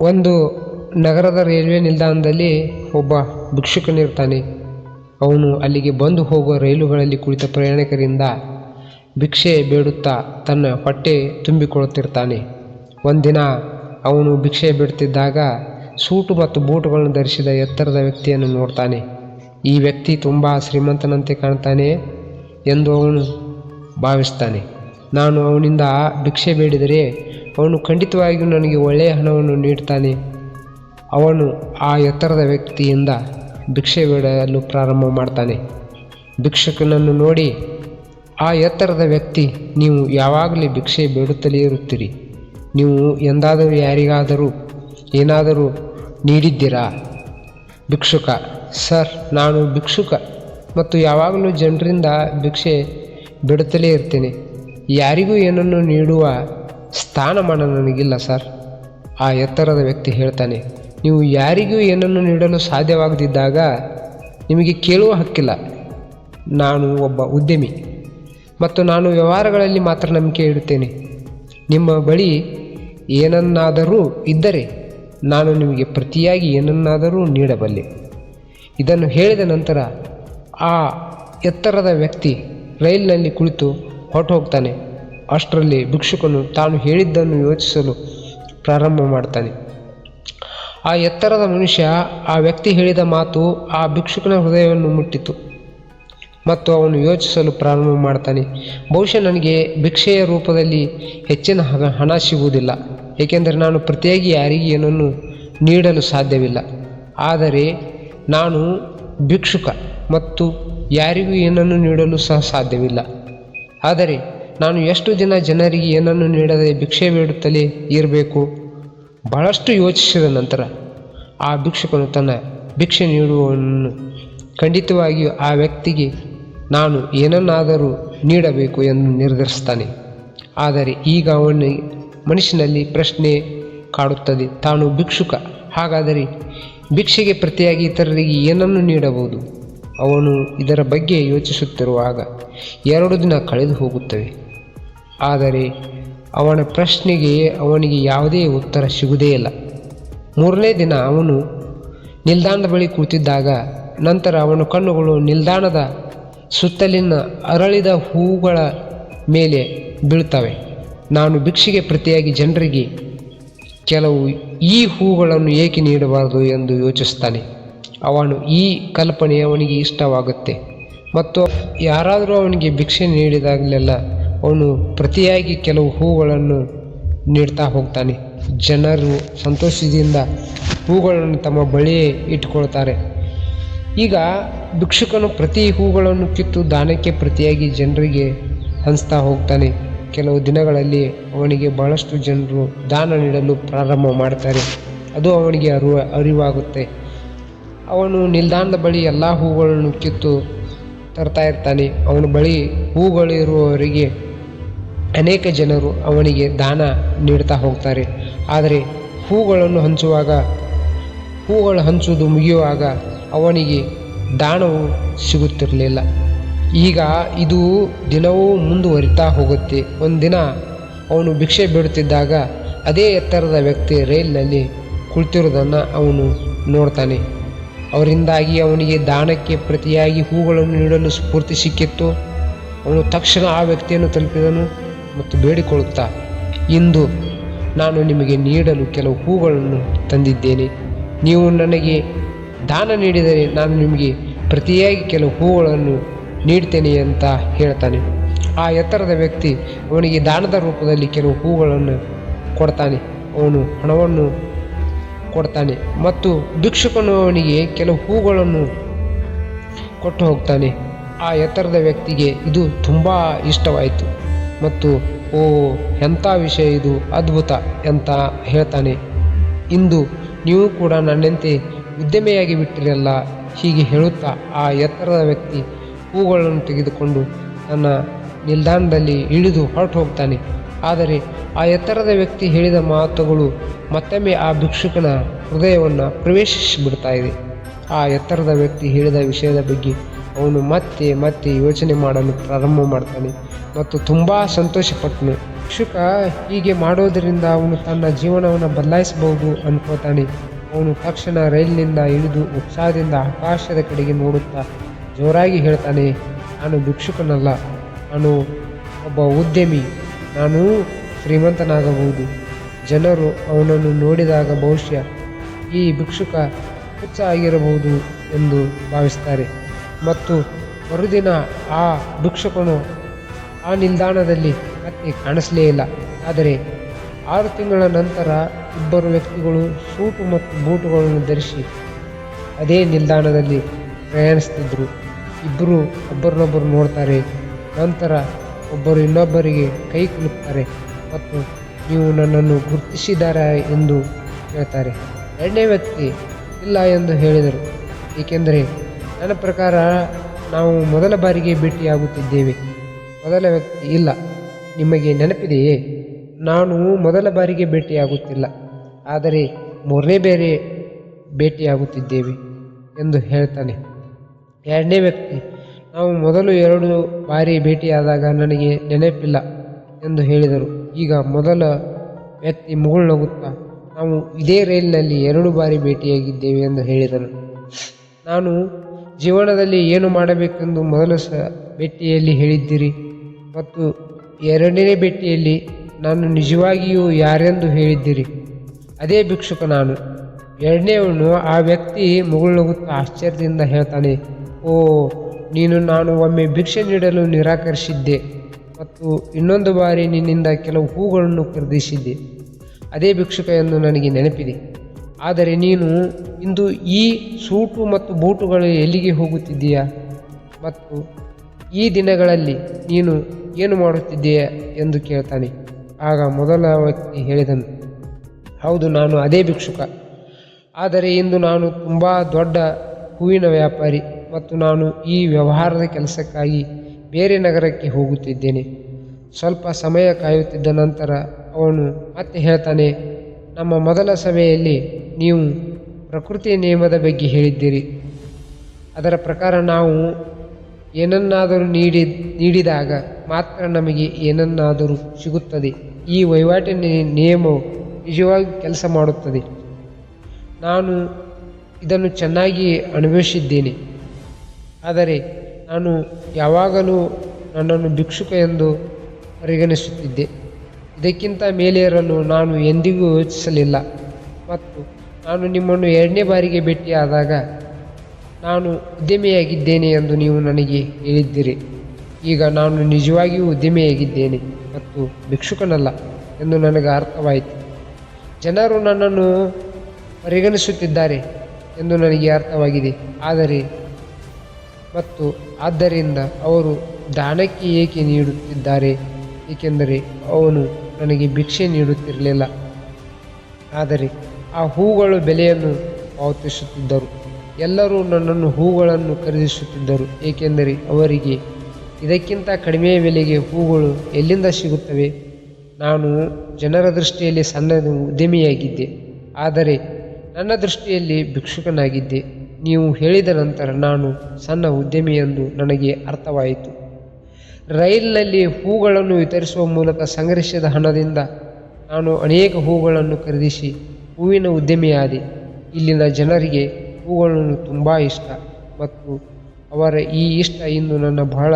ಒಂದು ನಗರದ ರೈಲ್ವೆ ನಿಲ್ದಾಣದಲ್ಲಿ ಒಬ್ಬ ಭಿಕ್ಷುಕನಿರ್ತಾನೆ. ಅವನು ಅಲ್ಲಿಗೆ ಬಂದು ಹೋಗುವ ರೈಲುಗಳಲ್ಲಿ ಕುಳಿತ ಪ್ರಯಾಣಿಕರಿಂದ ಭಿಕ್ಷೆ ಬೇಡುತ್ತಾ ತನ್ನ ಹೊಟ್ಟೆ ತುಂಬಿಕೊಳ್ಳುತ್ತಿರ್ತಾನೆ. ಒಂದಿನ ಅವನು ಭಿಕ್ಷೆ ಬಿಡುತ್ತಿದ್ದಾಗ ಸೂಟು ಮತ್ತು ಬೂಟುಗಳನ್ನು ಧರಿಸಿದ ಎತ್ತರದ ವ್ಯಕ್ತಿಯನ್ನು ನೋಡ್ತಾನೆ. ಈ ವ್ಯಕ್ತಿ ತುಂಬ ಶ್ರೀಮಂತನಂತೆ ಕಾಣ್ತಾನೆ ಎಂದು ಅವನು ಭಾವಿಸ್ತಾನೆ. ನಾನು ಅವನಿಂದ ಭಿಕ್ಷೆ ಬೇಡಿದರೆ ಅವನು ಖಂಡಿತವಾಗಿಯೂ ನನಗೆ ಒಳ್ಳೆಯ ಹಣವನ್ನು ನೀಡ್ತಾನೆ ಅವನು ಆ ಎತ್ತರದ ವ್ಯಕ್ತಿಯಿಂದ ಭಿಕ್ಷೆ ಬೇಡಲು ಪ್ರಾರಂಭ ಮಾಡ್ತಾನೆ. ಭಿಕ್ಷುಕನನ್ನು ನೋಡಿ, ಆ ಎತ್ತರದ ವ್ಯಕ್ತಿ, ನೀವು ಯಾವಾಗಲೂ ಭಿಕ್ಷೆ ಬೇಡುತ್ತಲೇ ಇರುತ್ತೀರಿ. ನೀವು ಎಂದಾದರೂ ಯಾರಿಗಾದರೂ ಏನಾದರೂ ನೀಡಿದ್ದೀರಾ? ಭಿಕ್ಷುಕ, ಸರ್, ನಾನು ಭಿಕ್ಷುಕ ಮತ್ತು ಯಾವಾಗಲೂ ಜನರಿಂದ ಭಿಕ್ಷೆ ಬಿಡುತ್ತಲೇ ಇರ್ತೇನೆ ಯಾರಿಗೂ ಏನನ್ನು ನೀಡುವ ಸ್ಥಾನಮಾನ ನನಗಿಲ್ಲ, ಸರ್. ಆ ಎತ್ತರದ ವ್ಯಕ್ತಿ ಹೇಳ್ತಾನೆ, ನೀವು ಯಾರಿಗೂ ಏನನ್ನು ನೀಡಲು ಸಾಧ್ಯವಾಗದಿದ್ದಾಗ ನಿಮಗೆ ಕೇಳುವ ಹಕ್ಕಿಲ್ಲ. ನಾನು ಒಬ್ಬ ಉದ್ಯಮಿ. ಮತ್ತು ನಾನು ವ್ಯವಹಾರಗಳಲ್ಲಿ ಮಾತ್ರ ನಂಬಿಕೆ ಇಡುತ್ತೇನೆ. ನಿಮ್ಮ ಬಳಿ ಏನನ್ನಾದರೂ ಇದ್ದರೆ ನಾನು ನಿಮಗೆ ಪ್ರತಿಯಾಗಿ ಏನನ್ನಾದರೂ ನೀಡಬಲ್ಲೆ. ಇದನ್ನು ಹೇಳಿದ ನಂತರ ಆ ಎತ್ತರದ ವ್ಯಕ್ತಿ ರೈಲಿನಲ್ಲಿ ಕುಳಿತು ಹೊರಟು ಹೋಗ್ತಾನೆ ಅಷ್ಟರಲ್ಲಿ ಭಿಕ್ಷುಕನು ತಾನು ಹೇಳಿದ್ದನ್ನು ಯೋಚಿಸಲು ಪ್ರಾರಂಭ ಮಾಡ್ತಾನೆ. ಆ ಎತ್ತರದ ಮನುಷ್ಯ ಆ ವ್ಯಕ್ತಿ ಹೇಳಿದ ಮಾತು ಆ ಭಿಕ್ಷುಕನ ಹೃದಯವನ್ನು ಮುಟ್ಟಿತು. ಮತ್ತು ಅವನು ಯೋಚಿಸಲು ಪ್ರಾರಂಭ ಮಾಡ್ತಾನೆ. ಬಹುಶಃ ನನಗೆ ಭಿಕ್ಷೆಯ ರೂಪದಲ್ಲಿ ಹೆಚ್ಚಿನ ಹಣ ಸಿಗುವುದಿಲ್ಲ, ಏಕೆಂದರೆ ನಾನು ಪ್ರತಿಯಾಗಿ ಯಾರಿಗೆ ಏನನ್ನು ನೀಡಲು ಸಾಧ್ಯವಿಲ್ಲ. ಆದರೆ ನಾನು ಭಿಕ್ಷುಕ ಮತ್ತು ಯಾರಿಗೂ ಏನನ್ನು ನೀಡಲು ಸಹ ಸಾಧ್ಯವಿಲ್ಲ. ಆದರೆ ನಾನು ಎಷ್ಟು ದಿನ ಜನರಿಗೆ ಏನನ್ನು ನೀಡದೆ ಭಿಕ್ಷೆ ಬೇಡುತ್ತಲೇ ಇರಬೇಕು? ಬಹಳಷ್ಟು ಯೋಚಿಸಿದ ನಂತರ ಆ ಭಿಕ್ಷುಕನು ತನ್ನ ಭಿಕ್ಷೆ ನೀಡುವವನನ್ನು ಖಂಡಿತವಾಗಿಯೂ ಆ ವ್ಯಕ್ತಿಗೆ ನಾನು ಏನನ್ನಾದರೂ ನೀಡಬೇಕು ಎಂದು ನಿರ್ಧರಿಸ್ತಾನೆ ಆದರೆ ಈಗ ಅವನ ಮನುಷ್ಯನಲ್ಲಿ ಪ್ರಶ್ನೆ ಕಾಡುತ್ತದೆ. ತಾನು ಭಿಕ್ಷುಕ, ಹಾಗಾದರೆ ಭಿಕ್ಷೆಗೆ ಪ್ರತಿಯಾಗಿ ಇತರರಿಗೆ ಏನನ್ನು ನೀಡಬಹುದು? ಅವನು ಇದರ ಬಗ್ಗೆ ಯೋಚಿಸುತ್ತಿರುವಾಗ ಎರಡು ದಿನ ಕಳೆದು ಹೋಗುತ್ತವೆ. ಆದರೆ ಅವನ ಪ್ರಶ್ನೆಗೆ ಅವನಿಗೆ ಯಾವುದೇ ಉತ್ತರ ಸಿಗುವುದೇ ಇಲ್ಲ. ಮೂರನೇ ದಿನ ಅವನು ನಿಲ್ದಾಣದ ಬಳಿ ಕೂತಿದ್ದಾಗ ನಂತರ ಅವನ ಕಣ್ಣುಗಳು ನಿಲ್ದಾಣದ ಸುತ್ತಲಿನ ಅರಳಿದ ಹೂಗಳ ಮೇಲೆ ಬೀಳ್ತವೆ ನಾನು ಭಿಕ್ಷೆಗೆ ಪ್ರತಿಯಾಗಿ ಜನರಿಗೆ ಕೆಲವು ಈ ಹೂಗಳನ್ನು ಏಕೆ ನೀಡಬಾರದು ಎಂದು ಯೋಚಿಸ್ತಾನೆ ಅವನು ಈ ಕಲ್ಪನೆ ಅವನಿಗೆ ಇಷ್ಟವಾಗುತ್ತೆ. ಮತ್ತು ಯಾರಾದರೂ ಅವನಿಗೆ ಭಿಕ್ಷೆ ನೀಡಿದಾಗಲೆಲ್ಲ ಅವನು ಪ್ರತಿಯಾಗಿ ಕೆಲವು ಹೂಗಳನ್ನು ನೀಡ್ತಾ ಹೋಗ್ತಾನೆ. ಜನರು ಸಂತೋಷದಿಂದ ಹೂಗಳನ್ನು ತಮ್ಮ ಬಳಿಯೇ ಇಟ್ಕೊಳ್ತಾರೆ ಈಗ ಭಿಕ್ಷುಕನು ಪ್ರತಿ ಹೂಗಳನ್ನು ಕಿತ್ತು ದಾನಕ್ಕೆ ಪ್ರತಿಯಾಗಿ ಜನರಿಗೆ ಹಂಚ್ತಾ ಹೋಗ್ತಾನೆ. ಕೆಲವು ದಿನಗಳಲ್ಲಿ ಅವನಿಗೆ ಬಹಳಷ್ಟು ಜನರು ದಾನ ನೀಡಲು ಪ್ರಾರಂಭ ಮಾಡ್ತಾರೆ. ಅದು ಅವನಿಗೆ ಅರಿವ ಅರಿವಾಗುತ್ತೆ. ಅವನು ನಿಲ್ದಾಣದ ಬಳಿ ಎಲ್ಲ ಹೂಗಳನ್ನು ಕಿತ್ತು ತರ್ತಾ ಇರ್ತಾನೆ. ಅವನ ಬಳಿ ಹೂಗಳಿರುವವರಿಗೆ ಅನೇಕ ಜನರು ಅವನಿಗೆ ದಾನ ನೀಡ್ತಾ ಹೋಗ್ತಾರೆ. ಆದರೆ ಹೂಗಳನ್ನು ಹಂಚುವಾಗ ಹೂಗಳು ಹಂಚುವುದು ಮುಗಿಯುವಾಗ ಅವನಿಗೆ ದಾನವು ಸಿಗುತ್ತಿರಲಿಲ್ಲ. ಈಗ ಇದು ದಿನವೂ ಮುಂದುವರಿತಾ ಹೋಗುತ್ತೆ. ಒಂದಿನ ಅವನು ಭಿಕ್ಷೆ ಬಿಡುತ್ತಿದ್ದಾಗ, ಅದೇ ಎತ್ತರದ ವ್ಯಕ್ತಿ ರೈಲಿನಲ್ಲಿ ಕುಳಿತಿರೋದನ್ನು ಅವನು ನೋಡ್ತಾನೆ. ಅವರಿಂದಾಗಿ ಅವನಿಗೆ ದಾನಕ್ಕೆ ಪ್ರತಿಯಾಗಿ ಹೂಗಳನ್ನು ನೀಡಲು ಸ್ಫೂರ್ತಿ ಸಿಕ್ಕಿತ್ತು. ಅವನು ತಕ್ಷಣ ಆ ವ್ಯಕ್ತಿಯನ್ನು ತಲುಪಿದನು ಮತ್ತು ಬೇಡಿಕೊಳ್ಳುತ್ತಾ, ಇಂದು ನಾನು ನಿಮಗೆ ನೀಡಲು ಕೆಲವು ಹೂಗಳನ್ನು ತಂದಿದ್ದೇನೆ. ನೀವು ನನಗೆ ದಾನ ನೀಡಿದರೆ ನಾನು ನಿಮಗೆ ಪ್ರತಿಯಾಗಿ ಕೆಲವು ಹೂಗಳನ್ನು ನೀಡ್ತೇನೆ ಅಂತ ಹೇಳ್ತಾನೆ. ಆ ಎತ್ತರದ ವ್ಯಕ್ತಿ ಅವನಿಗೆ ದಾನದ ರೂಪದಲ್ಲಿ ಕೆಲವು ಹೂಗಳನ್ನು ಕೊಡ್ತಾನೆ. ಅವನು ಹಣವನ್ನು ಕೊಡ್ತಾನೆ ಮತ್ತು ಭಿಕ್ಷುಕನು ಅವನಿಗೆ ಕೆಲವು ಹೂಗಳನ್ನು ಕೊಟ್ಟು ಹೋಗ್ತಾನೆ. ಆ ಎತ್ತರದ ವ್ಯಕ್ತಿಗೆ ಇದು ತುಂಬ ಇಷ್ಟವಾಯಿತು ಮತ್ತು, ಓ, ಎಂಥ ವಿಷಯ ಇದು, ಅದ್ಭುತ ಅಂತ ಹೇಳ್ತಾನೆ. ಇಂದು ನೀವು ಕೂಡ ನನ್ನಂತೆ ಉದ್ಯಮಿಯಾಗಿ ಬಿಟ್ಟಿರಲ್ಲ, ಹೀಗೆ ಹೇಳುತ್ತಾ ಆ ಎತ್ತರದ ವ್ಯಕ್ತಿ ಹೂಗಳನ್ನು ತೆಗೆದುಕೊಂಡು ತನ್ನ ನಿಲ್ದಾಣದಲ್ಲಿ ಇಳಿದು ಹೊರಟು ಹೋಗ್ತಾನೆ. ಆದರೆ ಆ ಎತ್ತರದ ವ್ಯಕ್ತಿ ಹೇಳಿದ ಮಾತುಗಳು ಮತ್ತೊಮ್ಮೆ ಆ ಭಿಕ್ಷುಕನ ಹೃದಯವನ್ನು ಪ್ರವೇಶಿಸಿಬಿಡ್ತಾ ಇದೆ. ಆ ಎತ್ತರದ ವ್ಯಕ್ತಿ ಹೇಳಿದ ವಿಷಯದ ಬಗ್ಗೆ ಅವನು ಮತ್ತೆ ಮತ್ತೆ ಯೋಚನೆ ಮಾಡಲು ಪ್ರಾರಂಭ ಮಾಡ್ತಾನೆ ಮತ್ತು ತುಂಬ ಸಂತೋಷಪಟ್ಟನು ಭಿಕ್ಷುಕ, ಹೀಗೆ ಮಾಡೋದರಿಂದ ಅವನು ತನ್ನ ಜೀವನವನ್ನು ಬದಲಾಯಿಸಬಹುದು ಅನ್ಕೋತಾನೆ. ಅವನು ತಕ್ಷಣ ರೈಲಿನಿಂದ ಇಳಿದು ಉತ್ಸಾಹದಿಂದ ಆಕಾಶದ ಕಡೆಗೆ ನೋಡುತ್ತಾ ಜೋರಾಗಿ ಹೇಳ್ತಾನೆ, ನಾನು ಭಿಕ್ಷುಕನಲ್ಲ, ನಾನು ಒಬ್ಬ ಉದ್ಯಮಿ. ನಾನು ಶ್ರೀಮಂತನಾಗಬಹುದು. ಜನರು ಅವನನ್ನು ನೋಡಿದಾಗ ಬಹುಶಃ ಈ ಭಿಕ್ಷುಕ ಹುಚ್ಚ ಆಗಿರಬಹುದು ಎಂದು ಭಾವಿಸ್ತಾರೆ. ಮತ್ತು ಮರುದಿನ ಆ ಭಿಕ್ಷುಕನು ಆ ನಿಲ್ದಾಣದಲ್ಲಿ ಮತ್ತೆ ಕಾಣಿಸಲೇ ಇಲ್ಲ. ಆದರೆ ಆರು ತಿಂಗಳ ನಂತರ ಇಬ್ಬರು ವ್ಯಕ್ತಿಗಳು ಸೂಟು ಮತ್ತು ಬೂಟುಗಳನ್ನು ಧರಿಸಿ ಅದೇ ನಿಲ್ದಾಣದಲ್ಲಿ ಪ್ರಯಾಣಿಸ್ತಿದ್ದರು ಇಬ್ಬರು ಒಬ್ಬರನ್ನೊಬ್ಬರು ನೋಡ್ತಾರೆ. ನಂತರ ಒಬ್ಬರು ಇನ್ನೊಬ್ಬರಿಗೆ ಕೈ ಕುಲುಕ್ತಾರೆ ಮತ್ತು ನೀವು ನನ್ನನ್ನು ಗುರುತಿಸಿದ್ದಾರೆ ಎಂದು ಹೇಳ್ತಾರೆ ಎರಡನೇ ವ್ಯಕ್ತಿ, ಇಲ್ಲ ಎಂದು ಹೇಳಿದರು. ಏಕೆಂದರೆ ನನ್ನ ಪ್ರಕಾರ ನಾವು ಮೊದಲ ಬಾರಿಗೆ ಭೇಟಿಯಾಗುತ್ತಿದ್ದೇವೆ. ಮೊದಲ ವ್ಯಕ್ತಿ, ಇಲ್ಲ. ನಿಮಗೆ ನೆನಪಿದೆಯೇ? ನಾನು ಮೊದಲ ಬಾರಿಗೆ ಭೇಟಿಯಾಗುತ್ತಿಲ್ಲ. ಆದರೆ ಮೂರನೇ ಬೇರೆ ಭೇಟಿಯಾಗುತ್ತಿದ್ದೇವೆ ಎಂದು ಹೇಳ್ತಾನೆ. ಎರಡನೇ ವ್ಯಕ್ತಿ ನಾವು ಮೊದಲು ಎರಡು ಬಾರಿ ಭೇಟಿಯಾದಾಗ ನನಗೆ ನೆನಪಿಲ್ಲ ಎಂದು ಹೇಳಿದರು. ಈಗ ಮೊದಲ ವ್ಯಕ್ತಿ ಮುಗುಳ್ನಗುತ್ತಾ, ನಾವು ಇದೇ ರೈಲಿನಲ್ಲಿ ಎರಡು ಬಾರಿ ಭೇಟಿಯಾಗಿದ್ದೇವೆ ಎಂದು ಹೇಳಿದನು. ನಾನು, ಜೀವನದಲ್ಲಿ ಏನು ಮಾಡಬೇಕೆಂದು ಮೊದಲ ಸ ಭೇಟಿಯಲ್ಲಿ ಹೇಳಿದ್ದೀರಿ ಮತ್ತು ಎರಡನೇ ಭೇಟಿಯಲ್ಲಿ ನಾನು ನಿಜವಾಗಿಯೂ ಯಾರೆಂದು ಹೇಳಿದ್ದೀರಿ? ಅದೇ ಭಿಕ್ಷುಕ ನಾನು. ಎರಡನೇವನು ಆ ವ್ಯಕ್ತಿ ಮುಗುಳ್ನಗುತ್ತಾ ಆಶ್ಚರ್ಯದಿಂದ ಹೇಳ್ತಾನೆ, ಓ ನೀನು ನಾನು ಒಮ್ಮೆ ಭಿಕ್ಷೆ ನೀಡಲು ನಿರಾಕರಿಸಿದ್ದೆ ಮತ್ತು ಇನ್ನೊಂದು ಬಾರಿ ನಿನ್ನಿಂದ ಕೆಲವು ಹೂಗಳನ್ನು ಖರೀದಿಸಿದ್ದೆ. ಅದೇ ಭಿಕ್ಷುಕ ಎಂದು ನನಗೆ ನೆನಪಿದೆ. ಆದರೆ ನೀನು ಇಂದು ಈ ಸೂಟು ಮತ್ತು ಬೂಟುಗಳು ಎಲ್ಲಿಗೆ ಹೋಗುತ್ತಿದ್ದೀಯಾ? ಮತ್ತು ಈ ದಿನಗಳಲ್ಲಿ ನೀನು ಏನು ಮಾಡುತ್ತಿದ್ದೀಯಾ ಎಂದು ಕೇಳ್ತಾನೆ. ಆಗ ಮೊದಲ ವ್ಯಕ್ತಿ ಹೇಳಿದನು, ಹೌದು, ನಾನು ಅದೇ ಭಿಕ್ಷುಕ. ಆದರೆ ಇಂದು ನಾನು ತುಂಬ ದೊಡ್ಡ ಹೂವಿನ ವ್ಯಾಪಾರಿ. ಮತ್ತು ನಾನು ಈ ವ್ಯವಹಾರದ ಕೆಲಸಕ್ಕಾಗಿ ಬೇರೆ ನಗರಕ್ಕೆ ಹೋಗುತ್ತಿದ್ದೇನೆ. ಸ್ವಲ್ಪ ಸಮಯ ಕಾಯುತ್ತಿದ್ದ ನಂತರ ಅವನು ಮತ್ತೆ ಹೇಳ್ತಾನೆ, ನಮ್ಮ ಮೊದಲ ಸಭೆಯಲ್ಲಿ ನೀವು ಪ್ರಕೃತಿ ನಿಯಮದ ಬಗ್ಗೆ ಹೇಳಿದ್ದೀರಿ. ಅದರ ಪ್ರಕಾರ ನಾವು ಏನನ್ನಾದರೂ ನೀಡಿ, ನೀಡಿದಾಗ ಮಾತ್ರ ನಮಗೆ ಏನನ್ನಾದರೂ ಸಿಗುತ್ತದೆ. ಈ ವಹಿವಾಟಿನ ನಿಯಮವು ನಿಜವಾಗಿ ಕೆಲಸ ಮಾಡುತ್ತದೆ. ನಾನು ಇದನ್ನು ಚೆನ್ನಾಗಿ ಅನುಭವಿಸಿದ್ದೇನೆ. ಆದರೆ ನಾನು ಯಾವಾಗಲೂ ನನ್ನನ್ನು ಭಿಕ್ಷುಕ ಎಂದು ಪರಿಗಣಿಸುತ್ತಿದ್ದೆ. ಇದಕ್ಕಿಂತ ಮೇಲೇರಲು ನಾನು ಎಂದಿಗೂ ಯೋಚಿಸಲಿಲ್ಲ. ಮತ್ತು ನಾನು ನಿಮ್ಮನ್ನು ಎರಡನೇ ಬಾರಿಗೆ ಭೇಟಿಯಾದಾಗ ನಾನು ಉದ್ಯಮಿಯಾಗಿದ್ದೇನೆ ಎಂದು ನೀವು ನನಗೆ ಹೇಳಿದ್ದೀರಿ. ಈಗ ನಾನು ನಿಜವಾಗಿಯೂ ಉದ್ಯಮಿಯಾಗಿದ್ದೇನೆ ಮತ್ತು ಭಿಕ್ಷುಕನಲ್ಲ ಎಂದು ನನಗೆ ಅರ್ಥವಾಯಿತು. ಜನರು ನನ್ನನ್ನು ಪರಿಗಣಿಸುತ್ತಿದ್ದಾರೆ ಎಂದು ನನಗೆ ಅರ್ಥವಾಗಿದೆ. ಆದರೆ ಮತ್ತು ಆದ್ದರಿಂದ ಅವರು ದಾನಕ್ಕೆ ಏಕೆ ನೀಡುತ್ತಿದ್ದಾರೆ? ಏಕೆಂದರೆ ಅವನು ನನಗೆ ಭಿಕ್ಷೆ ನೀಡುತ್ತಿರಲಿಲ್ಲ. ಆದರೆ ಆ ಹೂಗಳು ಬೆಲೆಯನ್ನು ಪಾವತಿಸುತ್ತಿದ್ದರು. ಎಲ್ಲರೂ ನನ್ನನ್ನು ಹೂಗಳನ್ನು ಖರೀದಿಸುತ್ತಿದ್ದರು. ಏಕೆಂದರೆ ಅವರಿಗೆ ಇದಕ್ಕಿಂತ ಕಡಿಮೆ ಬೆಲೆಗೆ ಹೂಗಳು ಎಲ್ಲಿಂದ ಸಿಗುತ್ತವೆ? ನಾನು ಜನರ ದೃಷ್ಟಿಯಲ್ಲಿ ಸಣ್ಣ ಉದ್ಯಮಿಯಾಗಿದ್ದೆ. ಆದರೆ ನನ್ನ ದೃಷ್ಟಿಯಲ್ಲಿ ಭಿಕ್ಷುಕನಾಗಿದ್ದೆ. ನೀವು ಹೇಳಿದ ನಂತರ ನಾನು ಸಣ್ಣ ಉದ್ಯಮಿ ಎಂದು ನನಗೆ ಅರ್ಥವಾಯಿತು. ರೈಲಿನಲ್ಲಿ ಹೂಗಳನ್ನು ವಿತರಿಸುವ ಮೂಲಕ ಸಂಗ್ರಹಿಸಿದ ಹಣದಿಂದ ನಾನು ಅನೇಕ ಹೂಗಳನ್ನು ಖರೀದಿಸಿ ಹೂವಿನ ಉದ್ಯಮಿಯಾದೆ. ಇಲ್ಲಿನ ಜನರಿಗೆ ಹೂಗಳನ್ನು ತುಂಬ ಇಷ್ಟ ಮತ್ತು ಅವರ ಈ ಇಷ್ಟ ಇಂದು ನನ್ನ ಬಹಳ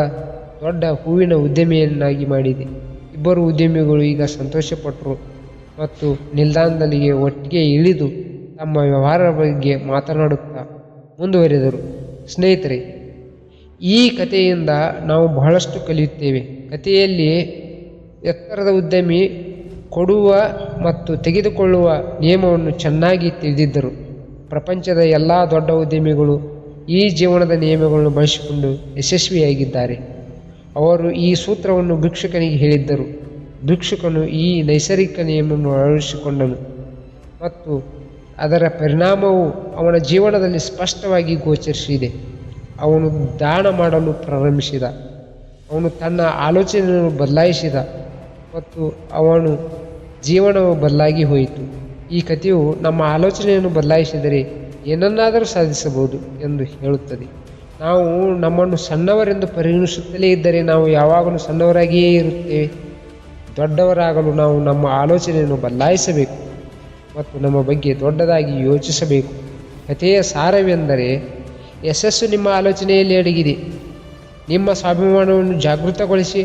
ದೊಡ್ಡ ಹೂವಿನ ಉದ್ಯಮಿಯನ್ನಾಗಿ ಮಾಡಿದೆ. ಇಬ್ಬರು ಉದ್ಯಮಿಗಳು ಈಗ ಸಂತೋಷಪಟ್ಟರು ಮತ್ತು ನಿಲ್ದಾಣದಲ್ಲಿಗೆ ಒಟ್ಟಿಗೆ ಇಳಿದು ತಮ್ಮ ವ್ಯವಹಾರ ಬಗ್ಗೆ ಮಾತನಾಡುತ್ತಾ ಮುಂದುವರಿದರು. ಸ್ನೇಹಿತರೆ, ಈ ಕಥೆಯಿಂದ ನಾವು ಬಹಳಷ್ಟು ಕಲಿಯುತ್ತೇವೆ. ಕಥೆಯಲ್ಲಿ ಎತ್ತರದ ಉದ್ಯಮಿ ಕೊಡುವ ಮತ್ತು ತೆಗೆದುಕೊಳ್ಳುವ ನಿಯಮವನ್ನು ಚೆನ್ನಾಗಿ ತಿಳಿದಿದ್ದರು. ಪ್ರಪಂಚದ ಎಲ್ಲ ದೊಡ್ಡ ಉದ್ಯಮಿಗಳು ಈ ಜೀವನದ ನಿಯಮಗಳನ್ನು ಬಳಸಿಕೊಂಡು ಯಶಸ್ವಿಯಾಗಿದ್ದಾರೆ. ಅವರು ಈ ಸೂತ್ರವನ್ನು ಭಿಕ್ಷುಕನಿಗೆ ಹೇಳಿದ್ದರು. ಭಿಕ್ಷುಕನು ಈ ನೈಸರ್ಗಿಕ ನಿಯಮವನ್ನು ಅಳವಡಿಸಿಕೊಂಡನು ಮತ್ತು ಅದರ ಪರಿಣಾಮವು ಅವನ ಜೀವನದಲ್ಲಿ ಸ್ಪಷ್ಟವಾಗಿ ಗೋಚರಿಸಿದೆ. ಅವನು ದಾನ ಮಾಡಲು ಪ್ರಾರಂಭಿಸಿದ. ಅವನು ತನ್ನ ಆಲೋಚನೆಯನ್ನು ಬದಲಾಯಿಸಿದ ಮತ್ತು ಅವನು ಜೀವನವು ಬದಲಾಗಿ ಹೋಯಿತು. ಈ ಕಥೆಯು ನಮ್ಮ ಆಲೋಚನೆಯನ್ನು ಬದಲಾಯಿಸಿದರೆ ಏನನ್ನಾದರೂ ಸಾಧಿಸಬಹುದು ಎಂದು ಹೇಳುತ್ತದೆ. ನಾವು ನಮ್ಮನ್ನು ಸಣ್ಣವರೆಂದು ಪರಿಗಣಿಸುತ್ತಲೇ ಇದ್ದರೆ ನಾವು ಯಾವಾಗಲೂ ಸಣ್ಣವರಾಗಿಯೇ ಇರುತ್ತೇವೆ. ದೊಡ್ಡವರಾಗಲು ನಾವು ನಮ್ಮ ಆಲೋಚನೆಯನ್ನು ಬದಲಾಯಿಸಬೇಕು. ಮತ್ತು ನಮ್ಮ ಬಗ್ಗೆ ದೊಡ್ಡದಾಗಿ ಯೋಚಿಸಬೇಕು. ಕಥೆಯ ಸಾರವೆಂದರೆ, ಯಶಸ್ಸು ನಿಮ್ಮ ಆಲೋಚನೆಯಲ್ಲಿ ಅಡಗಿದೆ. ನಿಮ್ಮ ಸ್ವಾಭಿಮಾನವನ್ನು ಜಾಗೃತಗೊಳಿಸಿ,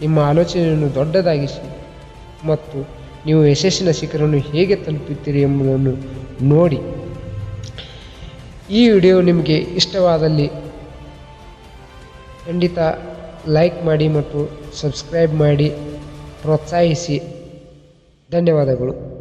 ನಿಮ್ಮ ಆಲೋಚನೆಯನ್ನು ದೊಡ್ಡದಾಗಿಸಿ ಮತ್ತು ನೀವು ಯಶಸ್ಸಿನ ಶಿಖರವನ್ನು ಹೇಗೆ ತಲುಪುತ್ತೀರಿ ಎಂಬುದನ್ನು ನೋಡಿ. ಈ ವಿಡಿಯೋ ನಿಮಗೆ ಇಷ್ಟವಾದಲ್ಲಿ ಖಂಡಿತ ಲೈಕ್ ಮಾಡಿ ಮತ್ತು ಸಬ್ಸ್ಕ್ರೈಬ್ ಮಾಡಿ, ಪ್ರೋತ್ಸಾಹಿಸಿ. ಧನ್ಯವಾದಗಳು.